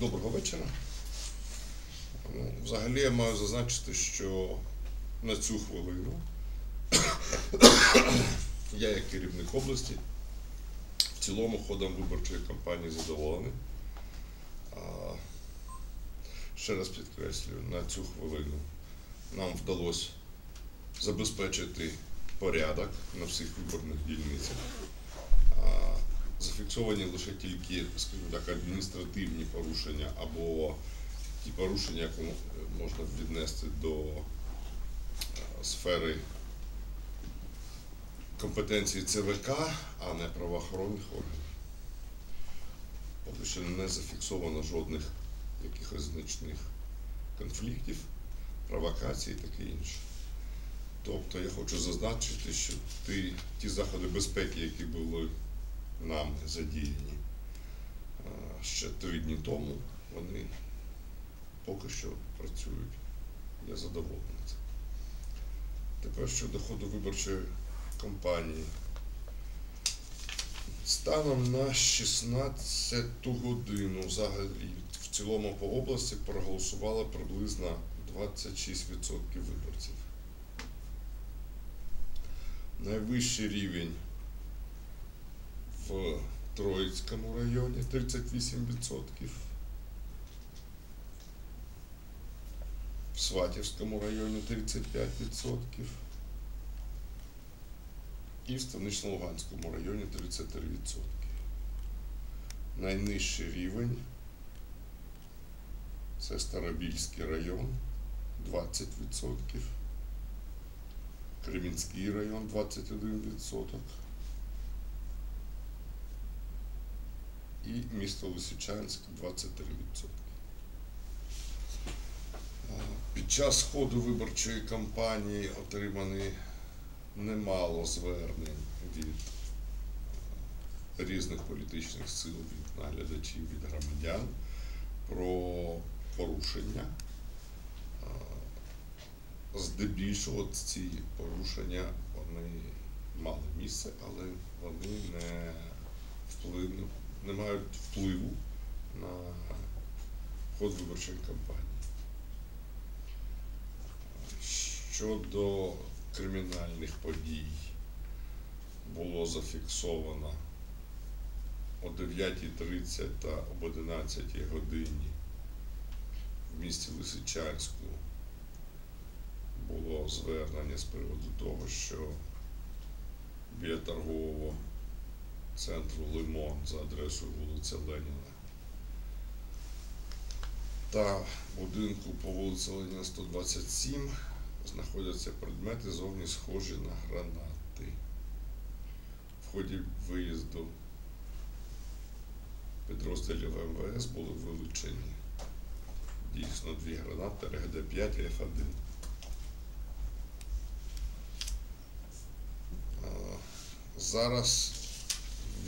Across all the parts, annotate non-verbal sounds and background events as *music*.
Доброго вечора. Ну, взагалі я маю зазначити, що на цю хвилину *coughs* я як керівник області в цілому ходом виборчої кампанії задоволений. Ще раз підкреслюю, на цю хвилину нам вдалося забезпечити порядок на всіх виборних дільницях. Зафіксовані лише тільки, скажімо так, адміністративні порушення або ті порушення, які можна віднести до е, сфери компетенції ЦВК, а не правоохоронних органів. Поки що не зафіксовано жодних якихось значних конфліктів, провокацій і таке інше. Тобто я хочу зазначити, що ті, ті заходи безпеки, які були нами задіяні ще три дні тому, вони поки що працюють. Я задоволений цим. Тепер щодо ходу виборчої кампанії. Станом на 16 годину взагалі в цілому по області проголосувало приблизно 26% виборців. Найвищий рівень в Троїцькому районі 38%, в Сватівському районі 35% і в Станично-Луганському районі 33%. Найнижчий рівень це Старобільський район 20%, Кремінський район 21%. І місто Лисичанськ 23%. Під час ходу виборчої кампанії отримані немало звернень від е, різних політичних сил, від наглядачів, від громадян про порушення. Здебільшого ці порушення вони мали місце, але вони не вплинули не мають впливу на ход виборчої кампанії. Щодо кримінальних подій було зафіксовано о 9.30 та об 11 годині в місті Лисичанську було звернення з приводу того, що біля торгового центру Лимон за адресою вулиця Леніна та будинку по вулиці Леніна 127 знаходяться предмети зовні схожі на гранати. В ході виїзду підрозділів МВС були вилучені дійсно дві гранати РГД-5 і Ф1. Зараз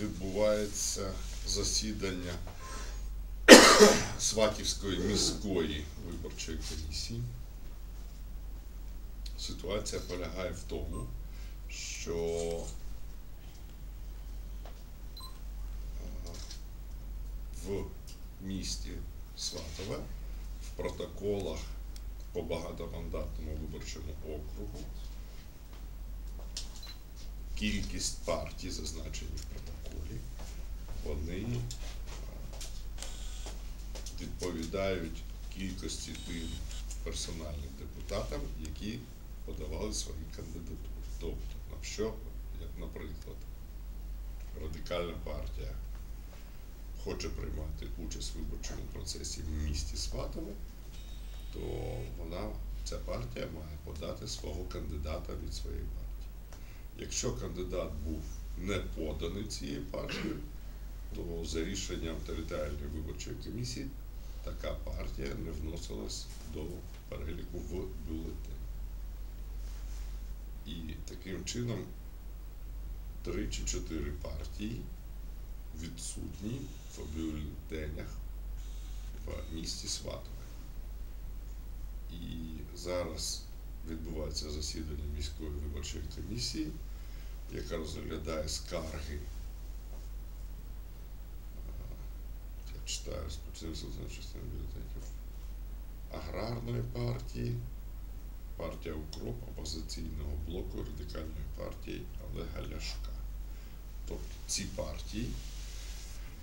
відбувається засідання Сватівської міської виборчої комісії. Ситуація полягає в тому, що е, в місті Сватове в протоколах по багатомандатному виборчому округу кількість партій, зазначені в протоколі, вони е, відповідають кількості тим персональним депутатам, які подавали свої кандидатури. Тобто, якщо, як, наприклад, радикальна партія хоче приймати участь в виборчому процесі в місті Сватове, то вона, ця партія має подати свого кандидата від своєї партії. Якщо кандидат був не поданий цією партією, то за рішенням територіальної виборчої комісії така партія не вносилась до переліку в бюлетень. І таким чином три чи чотири партії відсутні в бюлетенях в місті Сватове. І зараз відбувається засідання міської виборчої комісії, яка розглядає скарги е, читаю спеціалістів частини бюлетенів. Аграрної партії, партія Укроп, опозиційного блоку радикальної партії Олега Ляшка. Тобто ці партії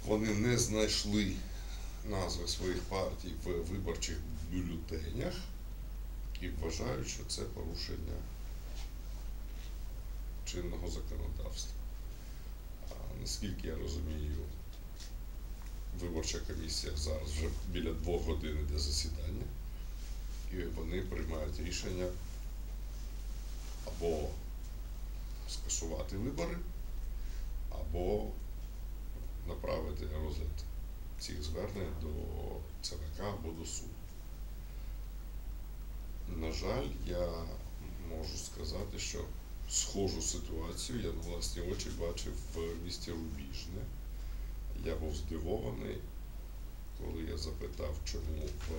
вони не знайшли назви своїх партій в виборчих бюлетенях і вважають, що це порушення чинного законодавства. А наскільки я розумію, виборча комісія зараз вже біля двох годин іде засідання, і вони приймають рішення або скасувати вибори, або направити розгляд цих звернень до ЦВК або до суду. На жаль, я можу сказати, що схожу ситуацію я на власні очі бачив в місті Рубіжне. Я був здивований, коли я запитав, чому в,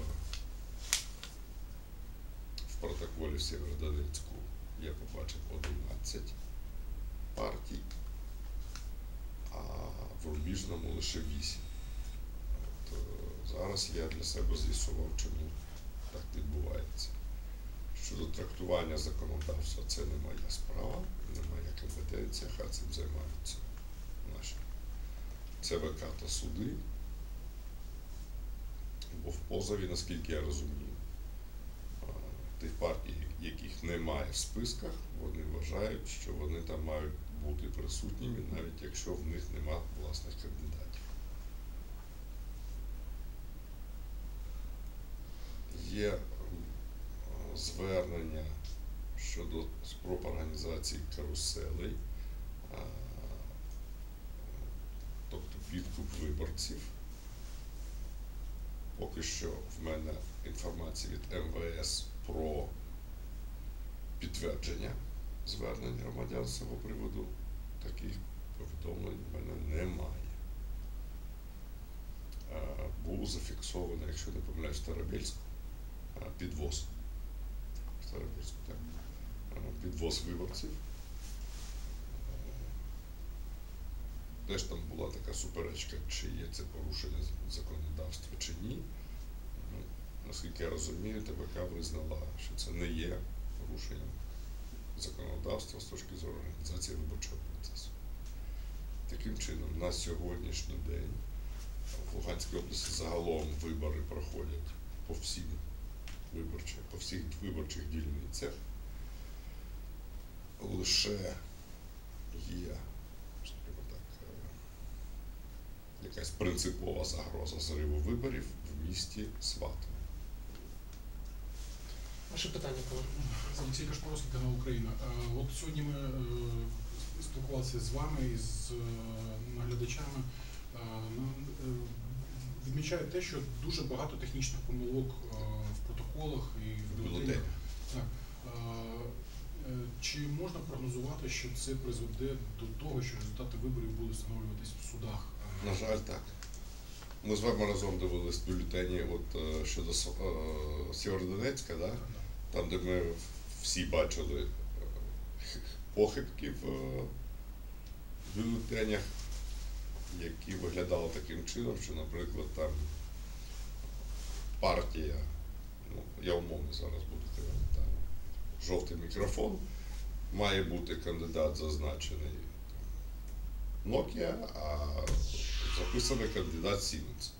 в протоколі Сєвєродонецьку я побачив 11 партій, а в Рубіжному лише 8. От, е, зараз я для себе з'ясував, чому так відбувається. Щодо трактування законодавства, це не моя справа, не моя компетенція, хай цим займаються наші ЦВК та суди. Бо в позові, наскільки я розумію, тих партій, яких немає в списках, вони вважають, що вони там мають бути присутніми, навіть якщо в них нема власних кандидатів. Є звернення щодо спроб організації каруселей, тобто підкуп виборців. Поки що в мене інформація від МВС про підтвердження звернень громадян з цього приводу. Таких повідомлень в мене немає. Був зафіксований, якщо не помиляюсь, е, підвоз. Е, Підвоз виборців. Е, Теж там була така суперечка, чи є це порушення законодавства чи ні. Ну, наскільки я розумію, ТВК визнала, що це не є порушенням законодавства з точки зору організації виборчого процесу. Таким чином, на сьогоднішній день в Луганській області загалом вибори проходять по всім виборчих, по всіх виборчих дільницях. Лише є, скажімо так, е, якась принципова загроза зриву виборів в місті Сватове. Ваше питання, колеги. Олексій Кашпоровський, канал Україна. Е, От сьогодні ми е, спілкувалися з вами і з наглядачами. Ну, Відмічають те, що дуже багато технічних помилок протоколах і в бюлетенях. Так. Е, Чи можна прогнозувати, що це призведе до того, що результати виборів будуть встановлюватись в судах? На жаль, так. Ми з вами разом дивились бюлетені от, е, щодо е, Сєвєродонецька, да? там, де ми всі бачили похибки в бюлетенях, які виглядали таким чином, що, наприклад, там партія, ну, я умовно зараз буду казати, там, жовтий мікрофон, має бути кандидат зазначений там, Nokia, а записаний кандидат Siemens.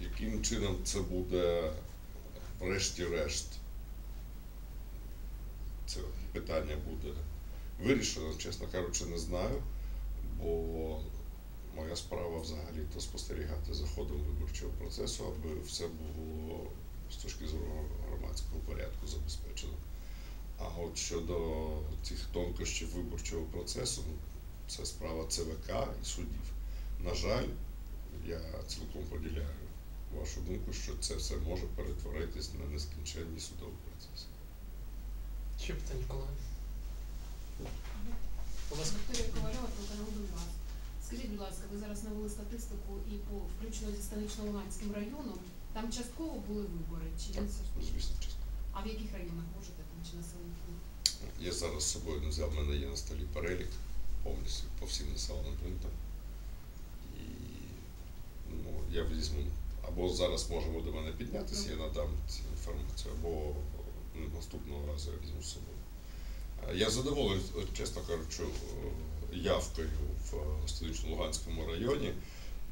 Яким чином це буде врешті-решт це питання буде вирішено, чесно кажучи, не знаю, бо моя справа взагалі то спостерігати за ходом виборчого процесу, аби все було з точки зору громадського порядку забезпечено. А от щодо цих тонкощів виборчого процесу, ну, це справа ЦВК і суддів. На жаль, я цілком поділяю вашу думку, що це все може перетворитись на нескінченні судові процеси. Ще питання, колеги. Будь ласка. Вікторія Ковальова, телеканал Донбас. Скажіть, будь ласка, ви зараз навели статистику і по включно зі станично-Луганським районом. Там частково були вибори, чи Так, звісно, чесно. А в яких районах можете там чи населених пунктах? Я зараз з собою не взяв, в мене є на столі перелік повністю по всім населеним пунктам. І я візьму. Або зараз можемо до мене піднятися, я надам цю інформацію, або ну, наступного разу я візьму з собою. Е, Я задоволений, чесно кажучи, е, явкою в е, Станично-Луганському районі,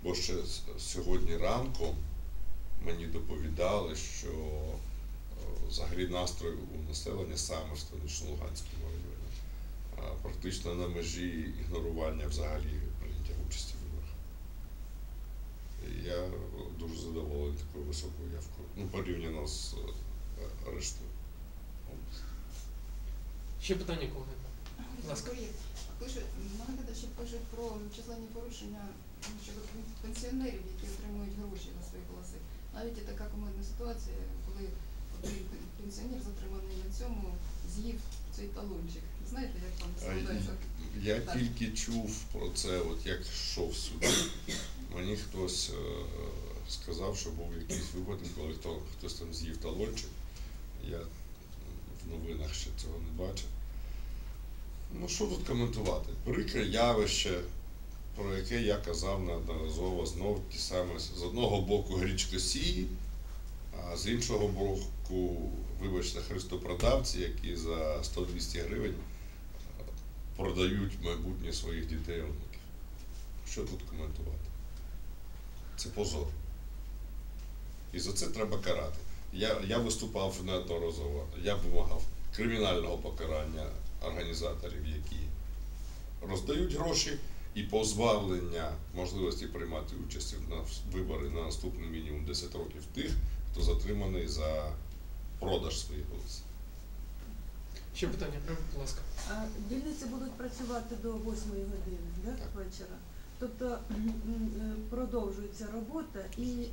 бо ще сьогодні ранком мені доповідали, що е, взагалі настрой у населення саме в Станично-Луганському районі. Практично на межі ігнорування взагалі прийняття участі в виборах. Я дуже задоволений такою високою явкою. Ну, порівняно з е, рештою. області. Ще питання, колеги? Будь ласка. Пише, наглядачі пишуть про численні порушення ну, щодо пенсіонерів, які отримують гроші на свої голоси. Навіть є така комедна ситуація, коли один пенсіонер затриманий на цьому з'їв цей талончик. Знаєте, як там складається? Я Так. тільки чув про це, от як йшов сюди. Мені хтось е, сказав, що був якийсь випадок, коли хто, хтось там з'їв талончик. Я в новинах ще цього не бачив. Ну, що тут коментувати? Прикре явище, про яке я казав неодноразово, знов ті саме з одного боку грічкосії, а з іншого боку, вибачте, христопродавці, які за 100-200 гривень е, продають майбутнє своїх дітей онуків. Що тут коментувати? Це позор. І за це треба карати. Я, я виступав неодноразово, я вимагав кримінального покарання організаторів, які роздають гроші, і позбавлення можливості приймати участь на вибори на наступний мінімум 10 років тих, хто затриманий за продаж своїх голосів. Ще питання, будь ласка. А дільниці будуть працювати до 8 години да, Так. вечора. Тобто продовжується робота і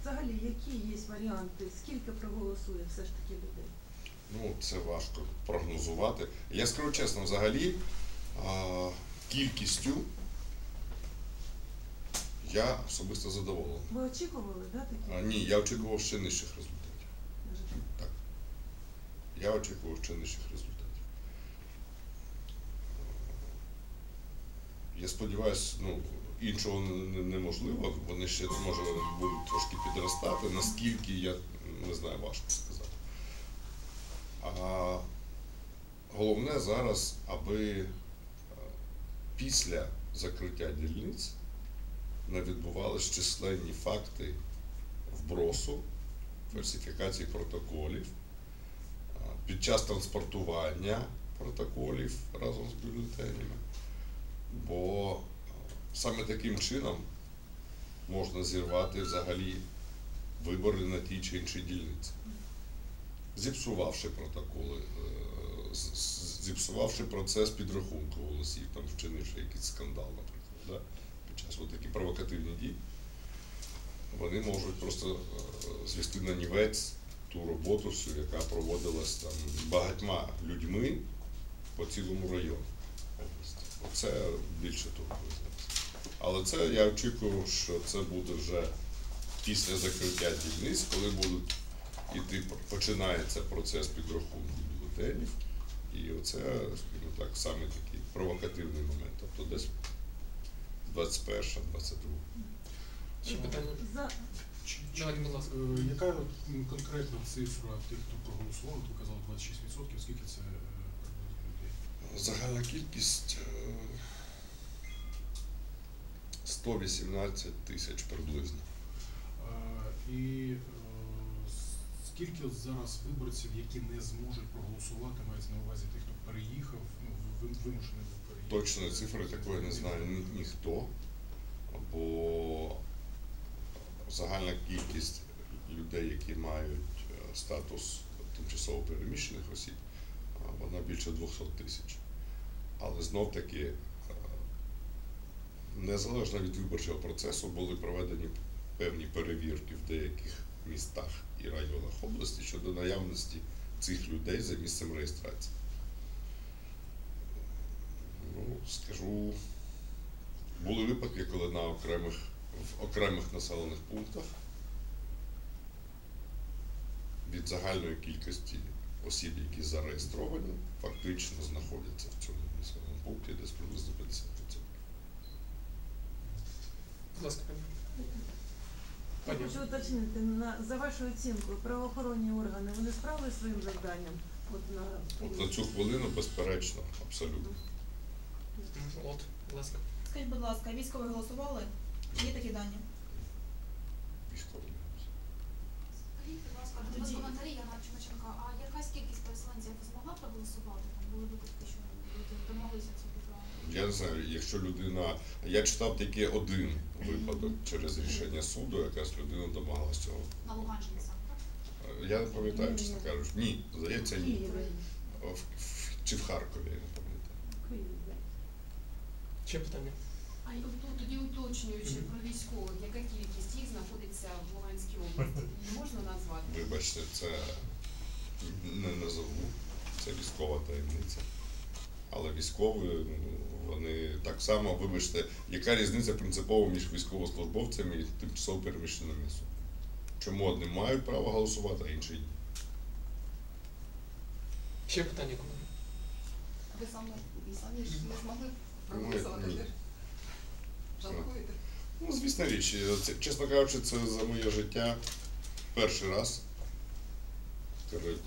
взагалі які є варіанти, скільки проголосує все ж таки людей? Ну, це важко прогнозувати. Я скажу чесно, взагалі кількістю я особисто задоволений. Ви очікували, да, такі? Ні, я очікував ще нижчих результатів. Даже- Я очікував ще нижчих результатів. Я сподіваюся, ну, іншого не- не- неможливо. Вони ще може будуть трошки підростати. Наскільки я не знаю, важко сказати. А головне зараз, аби е, після закриття дільниць не відбувалися численні факти вбросу, фальсифікації протоколів, під час транспортування протоколів разом з бюлетенями. Бо саме таким чином можна зірвати взагалі вибори на тій чи іншій дільниці. Зіпсувавши протоколи, е, зіпсувавши процес підрахунку голосів, там вчинивши якийсь скандал, наприклад, да? під час от такі провокативні дії, вони можуть просто е, звести на нівець ту роботу, яка проводилась там багатьма людьми по цілому району області. Оце більше того. Але це я очікую, що це буде вже після закриття дільниць, коли будуть іти, починається процес підрахунку бюлетенів. І оце, скажімо так, саме такий провокативний момент. Тобто десь 21 22 Ще питання. За Чи- чи- Давайте, будь ласка. е, Яка конкретна цифра тих, хто проголосував? От Ви казали 26%, скільки це е, приблизно людей? Загальна кількість е, 118 тисяч приблизно. Е, І е, скільки от зараз виборців, які не зможуть проголосувати, мається на увазі тих, хто переїхав, ну, вимушений був переїхати? Точної цифри такої не знає ні, ніхто, бо загальна кількість людей, які мають е, статус тимчасово переміщених осіб, вона більше 200 тисяч. Але знов таки, е, незалежно від виборчого процесу, були проведені певні перевірки в деяких містах і районах області щодо наявності цих людей за місцем реєстрації. Ну, скажу, були випадки, коли на окремих, в окремих населених пунктах від загальної кількості осіб, які зареєстровані, фактично знаходяться в цьому населеному пункті десь приблизно 50%. Будь ласка. Хочу уточнити, на, за вашу оцінку, правоохоронні органи, вони справили своїм завданням? От на, От на цю хвилину, безперечно, абсолютно. От, будь ласка. Скажіть, будь ласка, військові голосували? Чи є такі дані? Військовий. Скажіть, будь ласка, вас коментарі Яна Чумаченка, а якась кількість переселенців змогла проголосувати? Там були випадки, що люди домоглися цього? Я не знаю, якщо людина. Я читав тільки один випадок через рішення суду, якась людина домагалась цього. На Луганщині так? Я не пам'ятаю, чесно кажучи. Ні, здається, ні. В, в, чи в Харкові, я не пам'ятаю. Ще питання. А тоді уточнюючи про військових, яка кількість їх знаходиться в Луганській області? Можна назвати? Вибачте, це не назову, це військова таємниця. Але військові, ну, вони так само, вибачте, яка різниця принципова між військовослужбовцями і тимчасово переміщеними особами? Чому одні мають право голосувати, а інші ні? Ще питання, колеги. Ви саме самі ж не змогли проголосувати. ні. Жалкуєте? Ну, звісно річ, це, чесно кажучи, це за моє життя перший раз,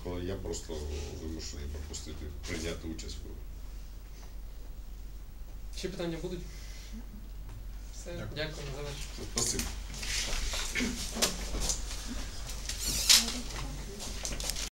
коли я просто вимушений пропустити, прийняти участь в Ще питання будуть? Все, Дякую. дякую, завершую. Спасибо.